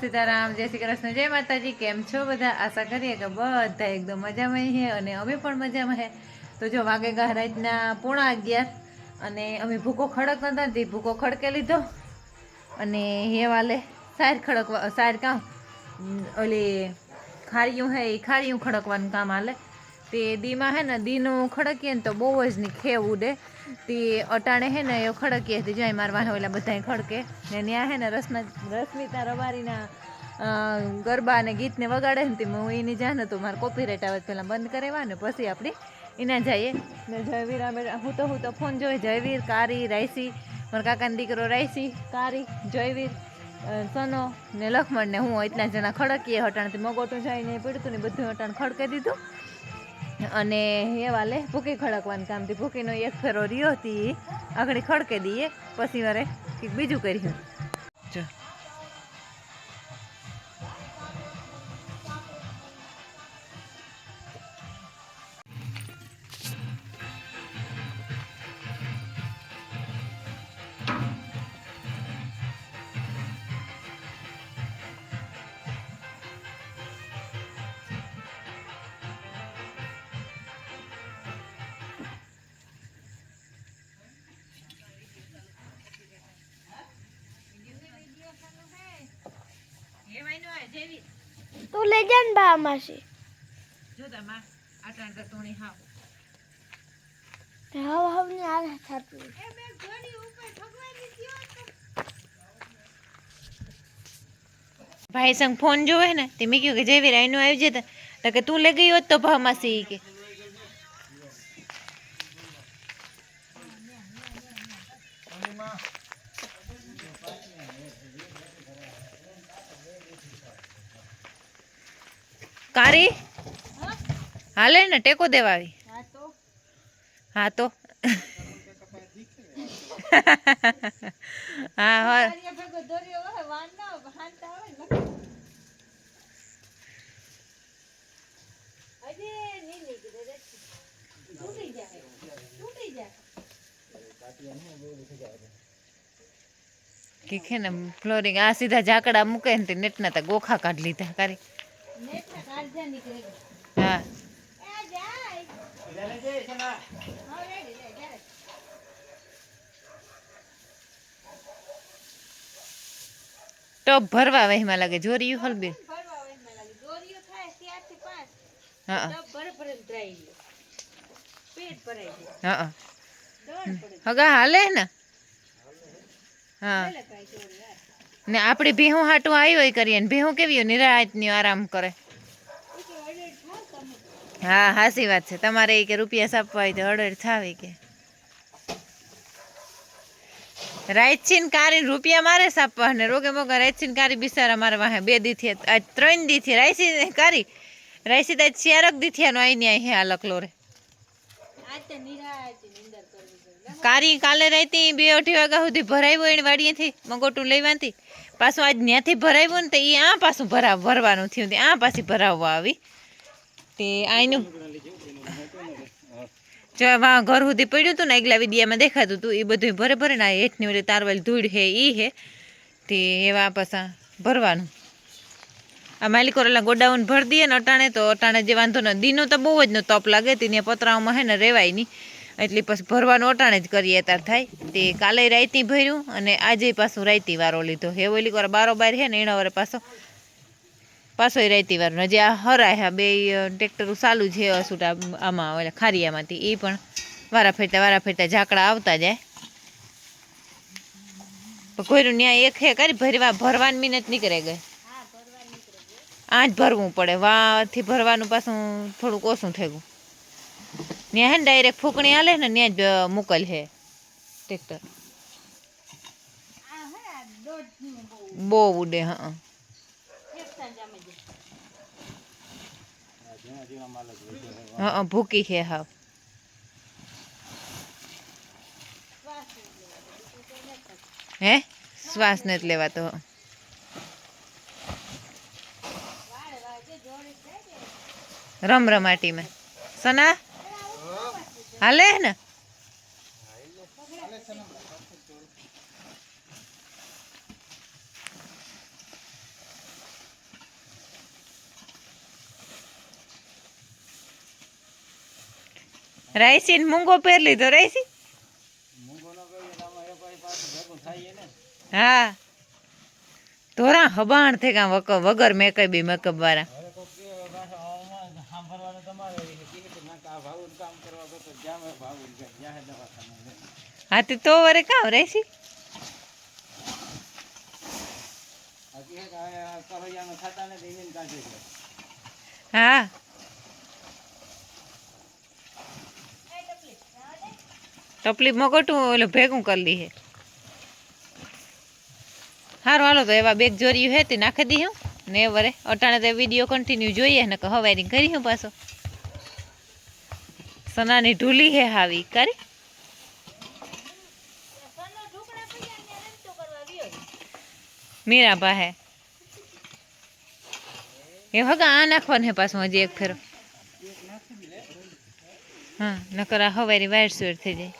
સીતારામ, જય શ્રી કૃષ્ણ, જય માતાજી, કેમ છો બધા? આશા કરીએ કે બધા એકદમ મજામાં છે અને અમે પણ મજામાં છે તો જો વાગે ગા રાતના પોણા અગિયાર અને અમે ભૂકો ખડક નતા તે ભૂકો ખડકે લીધો અને હે વાલે સાર ખડકવા સાર કામ ઓલી ખારીયું હે એ ખારીયું ખડકવાનું કામ હાલે. તે દીમાં હે ને દીનું ખડકીએ ને તો બહુ જ ની ખેવ ઉડે. તે અટાણે હે ને એ ખડકીએ તે જાય મારવા હોય ઓલા બધાય ખડકે. ને ત્યાં હે ને રસના રશ્મિતા રબારીના ગરબા અને ગીતને વગાડે ને તે હું એની જાણ તો મારે કોપીરાઇટ આવે પહેલાં બંધ કરેવા ને પછી આપણે એના જઈએ. ને જયવીર હું તો હું તો ફોન જોઈ, જયવીર, કારી, રાયસી, મારા કાકાનો દીકરો રાયસી, કારી, જયવીર સનો ને લખમણ ને હું એટલા જણા ખડકીએ હટાણથી મગોટું જઈને પડ્યું હતું ને બધું હટાણ ખડકે દીધું. અને એ વાલે, ભૂકી ખડકવાનું કામથી ભૂકીનો એક ફેરો રહ્યો હતી. આગળ ખડકે દઈએ, પછી વારે કંઈક બીજું કર્યું. તું લઈ જા ને બા માસી જો તમા આટાણ તો તોણી હાવ. હાવ હવે ને આ થતું ભાઈ સંગ ફોન જોવે ને તે મેં કહ્યું કે જેવી રાઈનું આવી જતા. તો કે તું લઈ ગઈ હોત તો ભાવમાં સી કે કારી હાલે ને ટેકો દેવા આવી હા તો. હા હા. કે ને ફ્લોરિંગ આ સીધા ઝાકડા મૂકે ને તે નેટના તા ગોખા કાઢ લીધા કરી હા. ટોપ ભરવા વહીમાં લાગે જોરિયું હલબી હા હા. હગા હાલે ને? હા. ને આપણે ભેહું હાટું આવ્યો હોય કરીએ ને ભેહું કેવી હોય? નિરાંતની આરામ કરે? હા, હાસી વાત છે. તમારે કે રૂપિયા સાપવા હોય તો અડર થાવી કે. રાઈતસીન કારી રૂપિયા મારે સાપવા ને રોગે મોગા રાઈતસીન કારી બિસારા મારે વાહે બે દીથી આજ ત્રણ દીથી. રાઈસી કારી? રાઈસી તો આજ ચારક દીથિયાનો આઈ ને હે આલકલો રે. કારી કાલે રાતી બે અઢી વાગ્યા સુધી ભરાયું એને વાડીએથી મગોટું લેવાથી પાછું આજ ત્યાંથી ભરાવ્યું ને તો એ આ પાછું ભરાવ ભરવાનું થયું આ પાછી ભરાવવા આવી. તે આઈનું જો વા ઘર સુધી પડ્યું હતું ને એકલા વિડિયામાં દેખાતું હતું એ બધું ભરે ભરે ને હેઠની ઓલી તારવાલી ધૂળ હે એ હે. તે એવા પાછા ભરવાનું. આ માલિકો ઓલા ગોડાઉન ભરી દઈએ ને અટાણે, તો અટાણે જે વાંધો ને, દીનો તો બહુ જ નો તપ લાગે, તેને પતરાઓમાં હે ને રેવાય નહીં એટલે પછી ભરવાનું અટાણે જ કરીએ તાર થાય. તે કાલે રાયતી ભર્યું અને આજે પાછું રાયતી વારો લીધો. હે, ઓલી બારો બાર હે ને, એના વારે પાછો પાછો રાયતી વાર જે આ હરાય હા બે ટ્રેક્ટરો ચાલુ છે અસુટા આમાં ઓલા ખારિયામાંથી. એ પણ વારા ફેરતા વારા ફેરતા ઝાકડા આવતા જાય. કોઈનું ન્યાય એક હે કરી ભરવા ભરવાની મિનત નીકળે ગઈ આ જ ભરવું પડે. વાથી ભરવાનું પાછું થોડુંક ઓછું થઈ ગયું. ત્યાં હે ને ડાયરેક્ટ ફૂકણી હાલે ને ત્યાં જ મોકલ હે ટ્રેક્ટર. બહુ. ઉડે હા. હા ભૂકી છે હા હે શ્વાસ નથી લેવાતો રમ રમાટીમાં સના હાલે હે ને રાઈસી ને મૂંગો પહેર લીધો રાઈસી હા. તોરા હબાણ થઈ ગયા વગર મેકઅપ બી મેકઅપ વાળા. હા, તે તો વરે કામ રહેશી હા. તકલીફ મગટું એટલે ભેગું કરી હે. સારું હાલો તો એવા બેગ જોર્યું હે તે નાખી દી હું. ને વરે અટાણે તો વીડિયો કન્ટિન્યુ જોઈએ ને હવારી કરી હું પાછો. સનાની ઢૂલી હે હાવી, કરી? મીરા પાસે એ હગા આ નાખવાનું હે પાછું હજી એક ફેરો. હા, નકર આ હવારી વાયર સુર થઈ જાય.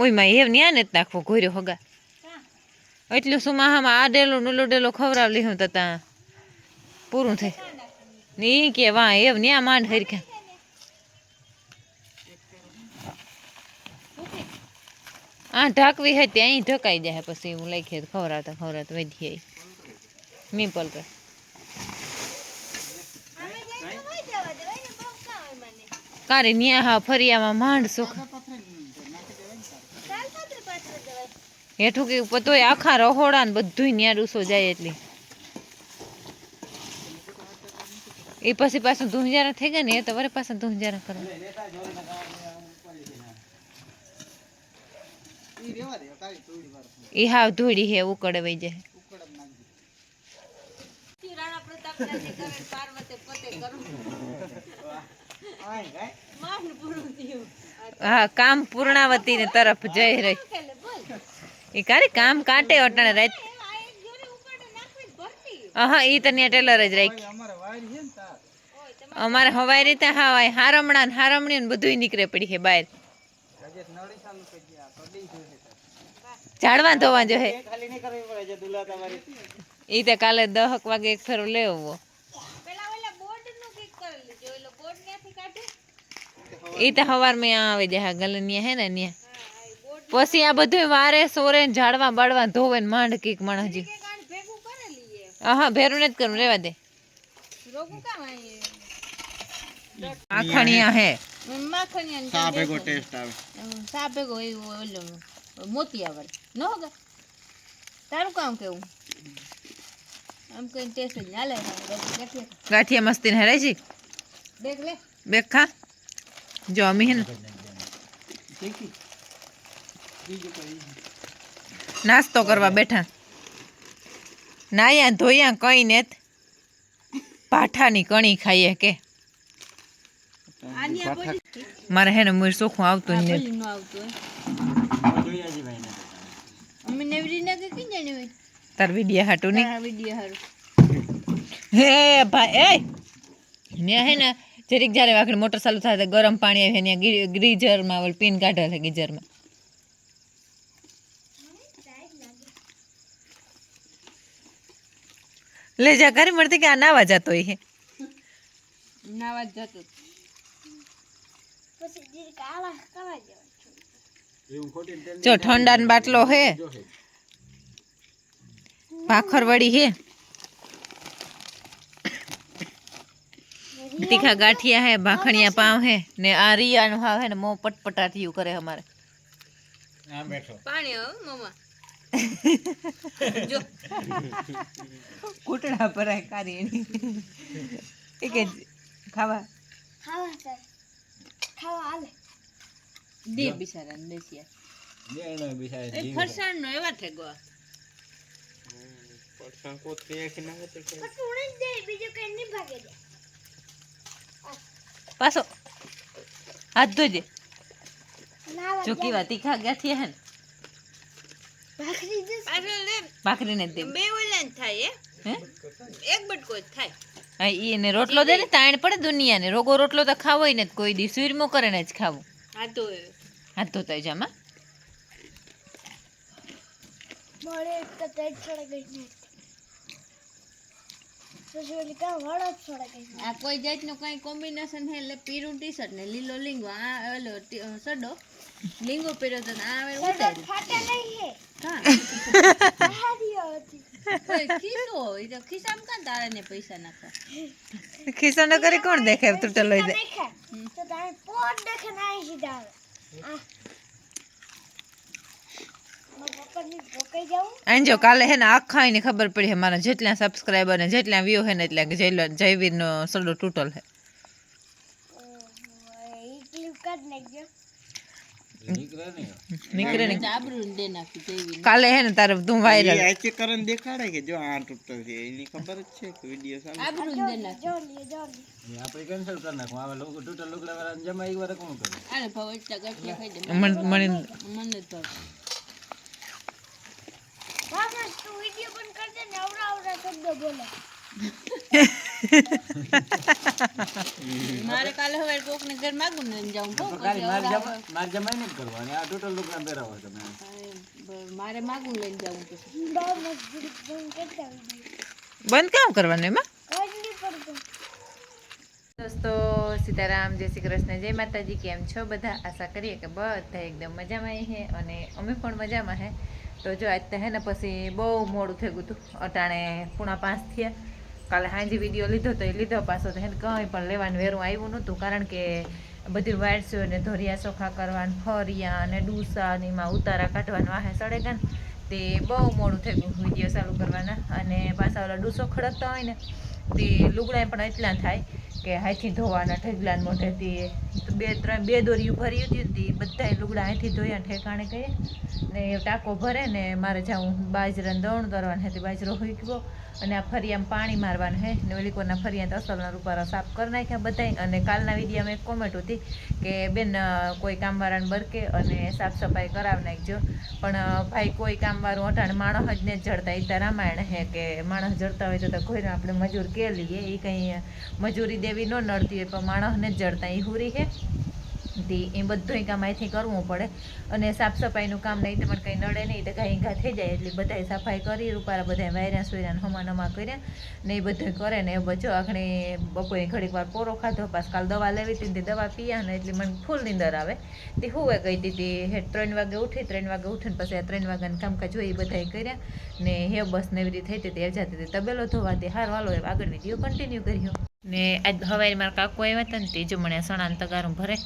ઓયમાં એમ ન્યા ને જ નાખવો ઘોર્યો હગા. એટલું સુમાહામાં આ ડેલો ખવડાવ લીધું તો ત્યાં પૂરું થઈ ને એ કે વાહ એમ ન્યા માંડ હરખ્યા આ ઢાંકવી હે ત્યાં અહીં ઢકાઈ જાય પછી હું લખીએ તો ખવડાવતા વધી વધીએ મીપલ પર કારે ન્યા હા ફરિયામાં માંડ સુખ. હેઠું કે પતોય આખા રહોડા ને બધુંય ન્યા રૂસો જાય એટલી. એ પછી પાછું ધૂંજારા થઈ ગયા ને એ તો વરે પાછા ધૂંજારા કરો. એ હાવ ધૂળી હે ઉકળે વઈ જાય. હા કામ પૂર્ણાવતી ને તરફ જઈ રહી. એ કારે કામ કાટે અટાણે રાત હા ઈ તો ત્યાં ટેલર જ રાખી અમારે હવાઈ રીતે હવાય વાય હારમણા ને હારમણી ને બધુંય નીકળે પડી છે બહાર. ઝાડવા ધોવા જો હે. ઈ તો કાલે દહક વાગે એક ફેરો લેવો ઈ તો હવાર મેં આવે જાય ગલનિયા હે ને ન્યા. પછી આ બધું વારે સોરે ને ઝાડવા બાળવા ધોવે ને માંડ કીક મણ હજી હા ભેરું નથી કરવું રેવા દે. આખણિયા હે. સા ભેગો ટેસ્ટ આવે. સાપેગો એવું ઓલો મોતિયાવર ન હોગા? તારું કામ કેવું? આમ કઈ ટેસ્ટ જ હાલે દેખીએ ગાંઠિયા મસ્તી ને હરાય છે દેખ લે. બેગ ખા. જો અમી હે ને નાસ્તો કરવા બેઠા. નાયા ધોયા કઈ ને પાઠાની કણી ખાઈએ કે. મારે હે ને મુર સુખું આવતું જ નથી તાર વિડિયા હાટું નહીં હે ભાઈ એ! ને હે ને જરીક જ્યારે વાકડી મોટર ચાલુ થાય ગરમ પાણી આવે ને ગીઝરમાં ઓલ પીન કાઢે છે ગીઝરમાં. લે જા કરી મળતી કે આ નાવા જતો હોય નાવા જતો. જો ઠંડાનો બાટલો હે. ભાખર વળી હે તીખા ગાંઠિયા હે ભાખણિયા પાવ હે ને આ રિયાનું હાવ હે ને મો પટપટાટીયું કરે અમારે. આ બેઠો. પાણી હો મમ્મા કૂટડા ભરાય કારી એની એ કે ખાવા ખાવા સર ખાવા હાલે દે બિચારાને બેસ્યા બેનો બિચારી એ ફરસાણ નો એવા ઠેગો પડસાં કોતરી આખી નાખે તો કે પણ ઉડી જ જાય બીજું કઈ નહીં ભાગે જાય પાછો હાથ ધોજે નાવા જો કેવા તીખા ગાંઠિયા હે ને ભાખરી પાછળ જ દે બે ઓલા થાય હે? હે? એક બટકો જ થાય. હા ઈ એને રોટલો દે ને તાણ પડે દુનિયાને. રોગો રોટલો તો ખાવો ને કોઈ દી. સુરમો કરે ને જ ખાવું. હા તો હાથ ધોતા જામાં મળે તો તેજ ગઈ ને છોડે કઈ આ કોઈ જાતનું કઈ કોમ્બિનેશન હે એટલે પીરું ટી શર્ટ ને લીલો લીંગો આ ઓલો સડો. લીંગો પહેર્યો તો ને આ હવે ઉતાર્યું ફાટે નહીં હે હા હારી હતી કોઈ ખિસ્સો હોય તો ખિસ્સામાં કાં તારાને પૈસા નાખવા ખિસ્સો ન કરી કોણ દેખે તૂટે લઈ દે દેખે તો તારે પોટ દેખે ના અહીં સીધા આવે આ મારા પપ્પાની રોકાઈ જાઉં આને જો કાલે હે ને આખા એને ખબર પડી હે મારા જેટલા સબસ્ક્રાઈબર ને જેટલા વ્યૂ હે ને એટલે જયલો જયવીરનો સડો તૂટલ હે ઈ ક્લિપ કાઢ નાખજો નીકળે ને આબરૂ દે નાખી જેવી કાલે હે ને તારે તું વાયરલ આચે કરન દેખાડે કે જો આ તૂટતો છે એની ખબર જ છે કે વિડિયો ચાલુ આબરૂ દે નાખી. જો લે જો લે. આપણે કેન્સલ કરી નાખો. હવે લોકો તૂટે લુગડા વાળા જમા એક વાર કોણ કરે? આને ભાવ એટલા ગાંઠિયા ખાઈ દે. મન મને મને તો ભાવ. તું વિડિયો પણ દે ને આવડા આવડા શબ્દ બોલે. મારે કાલે હવે કોક ને ઘર માગું ને જાઉં પછી માર જમાઈ ને કરવાની આ તૂટે લુગડા પહેરાવો તમે. મારે માગું લઈને જાઉં બંધ કામ કરવાનું એમાં? દોસ્તો સીતારામ જય શ્રી કૃષ્ણ જય માતાજી કેમ છો બધા? આશા કરીએ કે બધા એકદમ મજામાં હે અને અમે પણ મજામાં હે. તો જો આજ તો હે ને પછી બહુ મોડું થઈ ગયું હતું. અટાણે પૂણા પાંચ થયા. કાલે સાંજે વીડિયો લીધો તો એ લીધો પાછો તો એને કંઈ પણ લેવાનું વેરું આવ્યું નહોતું, કારણ કે બધી વાયરસીઓ ને ધોરિયા ચોખા કરવાનું, ફરિયા અને ડૂસા ને એમાં ઉતારા કાઢવાનું, વાહે સડે ગયા તે બહુ મોડું થઈ ગયું વીડિયો ચાલુ કરવાના અને પાછા ઓલા ડૂસો ખડકતા હોય ને, તે લુગડા પણ એટલા થાય કે હાથી ધોવાના ઠગલાન મોઢેથી બે ત્રણ, બે દોરીયું ભરી હતી હતી તે બધાય લુગડા હાથથી ધોયા ઠેકાણે કહીએ ને એ ટાંકો ભરે ને મારે જાઉં બાજરાને દવણ કરવાનું હતી બાજરો હુકવો અને આ ફરિયામાં પાણી મારવાનું હે. ને વેલીકોના ફરિયા તો અસલના રૂપારા સાફ કરી નાખ્યા બધાય. અને કાલના વિડીયામાં એક કોમેન્ટ હતી કે, બેન કોઈ કામવાળાને બરકે અને સાફ સફાઈ કરાવી નાખજો. પણ ભાઈ, કોઈ કામવાળું અટાણ માણસ જ ને જડતા એ તો રામાયણ હે કે માણસ જડતા હોય તો તો કોઈને આપણે મજૂર કે લઈએ. એ કંઈ મજૂરી દેવી ન નડતી હોય, પણ માણસને જ જડતા એ હુરી હે તે એ બધું કામ અહીંથી કરવું પડે. અને સાફ સફાઈનું કામ નહીં, તમારે કંઈ નડે નહીં, તો કાંઈ ઘા થઈ જાય. એટલે બધાએ સફાઈ કરી, રૂપારા બધા વાયરા સુયરા હમા નમા કર્યા. ને એ બધું કરે ને એ બચો આખણે બપોરે ઘડીક વાર પોરો ખાધો પાસ કાલ દવા લેવી હતી તે દવા પીયા ને એટલે મને ફૂલ નીંદર આવે. તે હુવે કહી દીધી હે ત્રણ વાગે ઉઠી, ત્રણ વાગે ઉઠીને પછી આ ત્રણ વાગ્યાનું કામકાજ હોય એ બધાય કર્યા. ને હે બસ ને એવી રીતે થઈ હતી, તે જાતી હતી. તબેલો ધોવાતી હાર વાલો આગળ વીડિયો કન્ટિન્યુ કર્યો. ને આજ હવારે મારા કાકો આવ્યા હતા ને તે જો મને સણાને તગારું ભરે.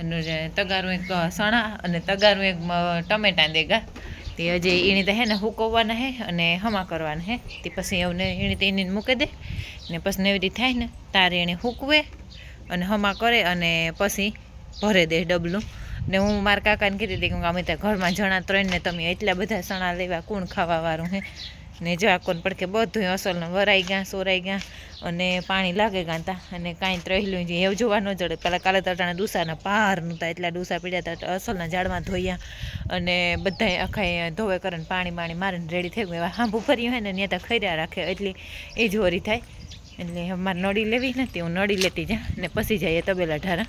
અને તગારું એક સણા અને તગારું એક ટમેટા દેગા. તે હજી એની તો હે ને હુકવવાના હે અને હમા કરવાના હે. તે પછી એને એની તો એને મૂકી દે. ને પછી એવી રીતે થાય ને તારે એને હુકવે અને હમા કરે અને પછી ભરે દે ડબલું. ને હું મારા કાકાને કીધી હતી કે અમે ત્યાં ઘરમાં જણા ત્રણ ને તમે એટલા બધા સણા લેવા, કોણ ખાવાવાળું હે. ને જો આકોન કે બધું અસલનું વરાઈ ગયા, સોરાઈ ગયા અને પાણી લાગે ગયા તા અને કાંઈ ત્રહેલું જે એવું જોવા ન જડે. પહેલાં કાલે તટાણે ડૂસાના પાર નહોતા એટલા ડૂસા પીડ્યા હતા અસલના ઝાડમાં ધોયા અને બધાય આખા ધોવે કરીને પાણી પાણી મારીને રેડી થઈ ગયું. એવા હાંભું ફર્યું હોય ને ત્યાં ત્યાં ખર્યા રાખે, એટલી એ જ હોરી થાય. એટલે મારે નળી લેવી નથી, હું નળી લેતી જા ને પછી જઈએ તબેલા ઢારા.